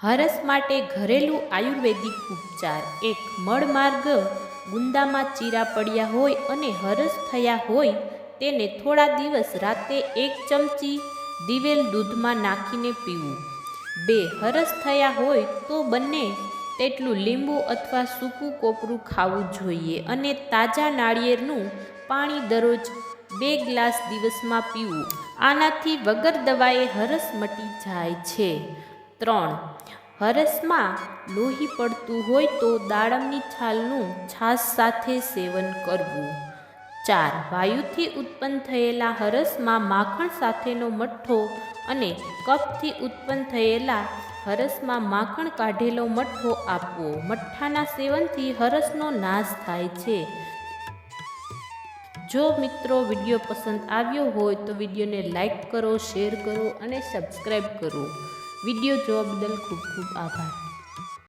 હરસ માટે ઘરેલું આયુર્વેદિક ઉપચાર. એક મળમાર્ગ, ગુંદામાં ચીરા પડ્યા હોય અને હરસ થયા હોય, તેને થોડા દિવસ રાતે એક ચમચી દિવેલ દૂધમાં નાખીને પીવું. બે હરસ થયા હોય તો બંને તેટલું લીંબુ અથવા સૂકું કોપરું ખાવું જોઈએ અને તાજા નાળિયેરનું પાણી દરરોજ બે ગ્લાસ દિવસમાં પીવું. આનાથી વગર દવાએ હરસ મટી જાય છે. ત્રણ. હરસમાં લોહી પડતું હોય તો દાડમની છાલનું છાશ સાથે સેવન કરવું. ચાર. વાયુથી ઉત્પન્ન થયેલા હરસમાં માખણ સાથેનો મઠ્ઠો અને કફથી ઉત્પન્ન થયેલા હરસમાં માખણ કાઢેલો મઠ્ઠો આપવો. મઠ્ઠાના સેવનથી હરસનો નાશ થાય છે. જો મિત્રો વીડિયો પસંદ આવ્યો હોય તો વિડીયોને લાઈક કરો, શેર કરો અને સબસ્ક્રાઈબ કરો. વીડિયો જોવા બદલ ખૂબ ખૂબ આભાર.